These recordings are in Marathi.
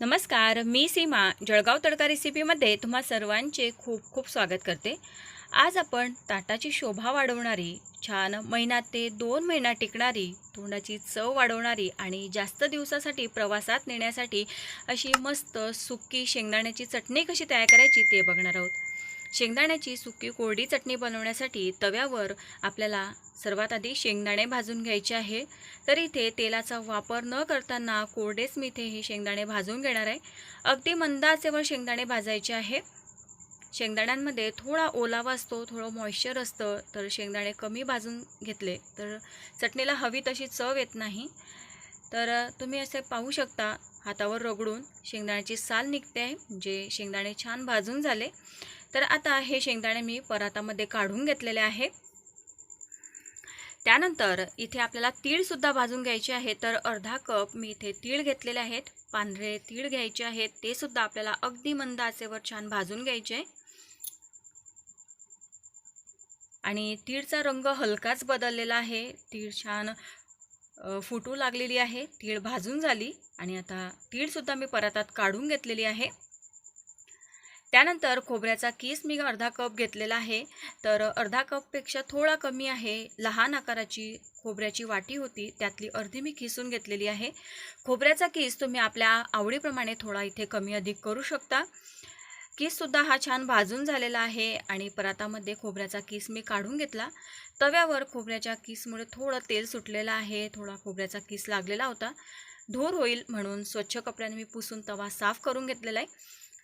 नमस्कार मी सीमा जळगाव तडका रेसिपीमध्ये तुम्हा सर्वांचे खूप खूप स्वागत करते. आज आपण ताटाची शोभा वाढवणारी छान महिना ते दोन महिना टिकणारी तोंडाची चव वाढवणारी आणि जास्त दिवसासाठी प्रवासात नेण्यासाठी अशी मस्त सुकी शेंगदाण्याची चटणी कशी तयार करायची ते बघणार आहोत. शेंगदाण्याची सुकी कोरडी चटणी बनवण्यासाठी तव्यावर आपल्याला सर्वात आधी शेंगदाणे भाजून घ्यायचे आहे. तर इथे तेलाचा वापर न करताना कोरडेच मी इथे हे शेंगदाणे भाजून घेणार आहे. अगदी मंद आचेवर शेंगदाणे भाजायचे आहे. शेंगदाण्यांमध्ये थोडा ओलावा असतो थोडं मॉइश्चर असतं तर शेंगदाणे कमी भाजून घेतले तर चटणीला हवी तशी चव येत नाही. तर तुम्ही असे पाहू शकता हातावर रगडून शेंगदाण्याची साल निघते आहे म्हणजे शेंगदाणे छान भाजून झाले. तर आता हे शेंगदाणे मी परातामध्ये काढून घेतलेले आहे. त्यानंतर इथे आपल्याला तीळसुद्धा भाजून घ्यायचे आहे. तर अर्धा कप मी इथे तीळ घेतलेले आहेत. पांढरे तीळ घ्यायचे आहेत. ते सुद्धा आपल्याला अगदी मंद आचेवर छान भाजून घ्यायचे. आणि तीळचा रंग हलकाच बदललेला आहे. तीळ छान फुटू लागलेली आहे. तीळ भाजून झाली आणि आता तीळसुद्धा मी परातात काढून घेतलेली आहे. त्यानंतर खोबऱ्याचा केस मी अर्धा कप घेतलेला आहे. तर अर्धा कपपेक्षा थोडा कमी आहे. लहान आकाराची खोबऱ्याची वाटी होती. त्यातली अर्धी मी किसून घेतलेली आहे. खोबऱ्याचा केस तुम्ही आपल्या आवडीप्रमाणे थोडा इथे कमी अधिक करू शकता. किससुद्धा हा छान भाजून झालेला आहे आणि परातामध्ये खोबऱ्याचा किस मी काढून घेतला. तव्यावर खोबऱ्याच्या किसमुळे थोडं तेल सुटलेलं आहे थोडा खोबऱ्याचा किस लागलेला होता. धूर होईल म्हणून स्वच्छ कपड्याने मी पुसून तवा साफ करून घेतलेला आहे.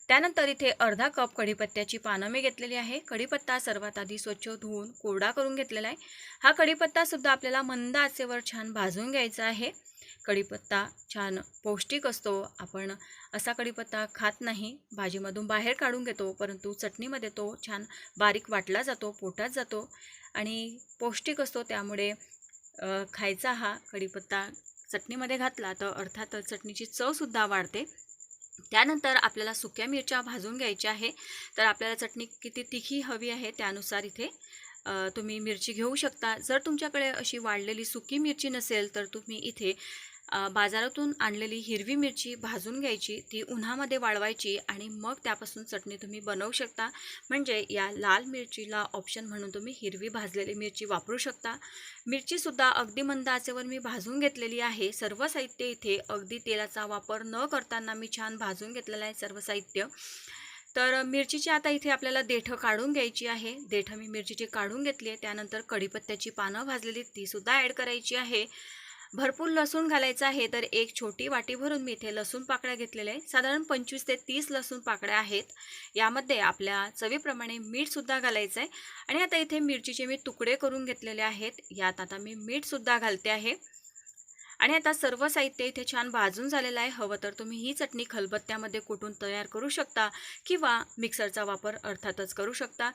त्यानंतर इथे अर्धा कप कढीपत्त्याची पानं मी घेतलेली आहे. कढीपत्ता सर्वात आधी स्वच्छ धुवून कोरडा करून घेतलेला आहे. हा कढीपत्तासुद्धा आपल्याला मंद आचेवर छान भाजून घ्यायचा आहे. कढीपत्ता छान पौष्टिक असतो. आपण असा कढीपत्ता खात नाही. भाजीमधून बाहेर काढून घेतो परंतु चटणीमध्ये तो छान बारीक वाटला जातो पोटात जातो आणि पौष्टिक असतो. त्यामुळे खायचा हा कढीपत्ता चटणीमध्ये घातला तर अर्थातच चटणीची चवसुद्धा वाढते. त्यानंतर आपल्याला सुक्या मिरच्या भाजून घ्यायच्या आहे. तर आपल्याला चटणी किती तिखी हवी आहे त्यानुसार इथे तुम्ही मिरची घेऊ शकता. जर तुमच्याकडे अशी वाढलेली सुकी मिरची नसेल तर तुम्ही इथे बाजारातून आणलेली हिरवी मिरची भाजून घ्यायची ती उन्हामध्ये वाळवायची आणि मग त्यापासून चटणी तुम्ही बनवू शकता. म्हणजे या लाल मिरचीला ऑप्शन म्हणून तुम्ही हिरवी भाजलेली मिरची वापरू शकता. मिरचीसुद्धा अगदी मंद आचेवर मी भाजून घेतलेली आहे. सर्व साहित्य इथे अगदी तेलाचा वापर न करताना मी छान भाजून घेतलेलं आहे सर्व साहित्य. तर मिरचीची आता इथे आपल्याला देठं काढून घ्यायची आहे. देठं मी मिरचीची काढून घेतली आहे. त्यानंतर कढीपत्त्याची पानं भाजलेली तीसुद्धा ॲड करायची आहे. भरपूर लसूण घालायचं आहे तर एक छोटी वाटी भरून मी इथे लसूण पाकळ्या घेतलेल्या आहे साधारण पंचवीस ते तीस लसूण पाकळ्या आहेत. यामध्ये आपल्या चवीप्रमाणे मीठसुद्धा घालायचं आहे. आणि आता इथे मिरचीचे मी तुकडे करून घेतलेले आहेत. यात आता मी मीठसुद्धा घालते आहे. आणि आता सर्व साहित्य इथे छान भाजून झालेलं आहे. हवं तर तुम्ही ही चटणी खलबत्त्यामध्ये कुठून तयार करू शकता किंवा मिक्सरचा वापर अर्थातच करू शकता.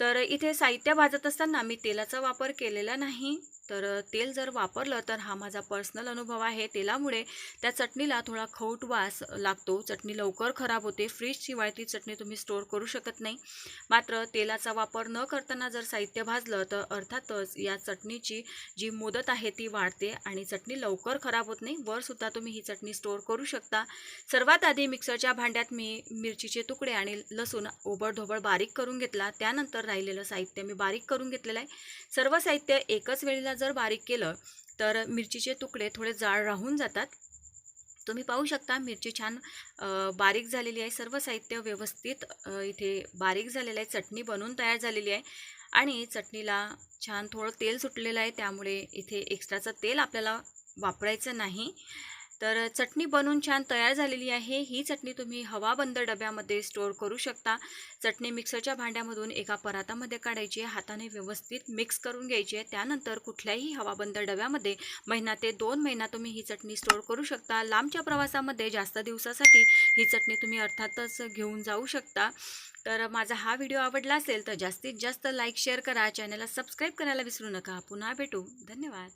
तर इथे साहित्य भाजत असताना मी तेलाचा वापर केलेला नाही. तर तेल जर वापरलं तर हा माझा पर्सनल अनुभव आहे. तेलामुळे त्या चटणीला थोडा खौट वास लागतो. चटणी लवकर खराब होते. फ्रीजशिवाय ती चटणी तुम्ही स्टोअर करू शकत नाही. मात्र तेलाचा वापर न करताना जर साहित्य भाजलं तर अर्थातच या चटणीची जी मुदत आहे ती वाढते आणि चटणी लवकर खराब होत नाही. वरसुद्धा तुम्ही ही चटणी स्टोअर करू शकता. सर्वात आधी मिक्सरच्या भांड्यात मी मिरचीचे तुकडे आणि लसूण ओबडधोबड बारीक करून घेतला. त्यानंतर राहिलेलं साहित्य मी बारीक करून घेतलेलं आहे. सर्व साहित्य एकच वेळेला जर बारीक केलं तर मिरचीचे तुकडे थोडे जाड राहून जातात. तुम्ही पाहू शकता मिरची छान बारीक झालेली आहे. सर्व साहित्य व्यवस्थित इथे बारीक झालेलं आहे. चटणी बनवून तयार झालेली आहे. आणि चटणीला छान थोडं तेल सुटलेलं आहे. त्यामुळे इथे एक्स्ट्राचं तेल आपल्याला वापरायचं नाही. तर चटणी बनवून छान तयार झालेली आहे. ही चटणी तुम्ही हवाबंद डब्यामध्ये स्टोअर करू शकता. चटणी मिक्सरच्या भांड्यामधून एका परातामध्ये काढायची आहे हाताने व्यवस्थित मिक्स करून घ्यायची आहे. त्यानंतर कुठल्याही हवाबंद डब्यामध्ये महिना ते दोन महिना तुम्ही ही चटणी स्टोअर करू शकता. लांबच्या प्रवासामध्ये जास्त दिवसासाठी ही चटणी तुम्ही अर्थातच घेऊन जाऊ शकता. तर माझा हा व्हिडिओ आवडला असेल तर जास्तीत जास्त लाईक शेअर करा. चॅनलला सबस्क्राईब करायला विसरू नका. पुन्हा भेटू. धन्यवाद.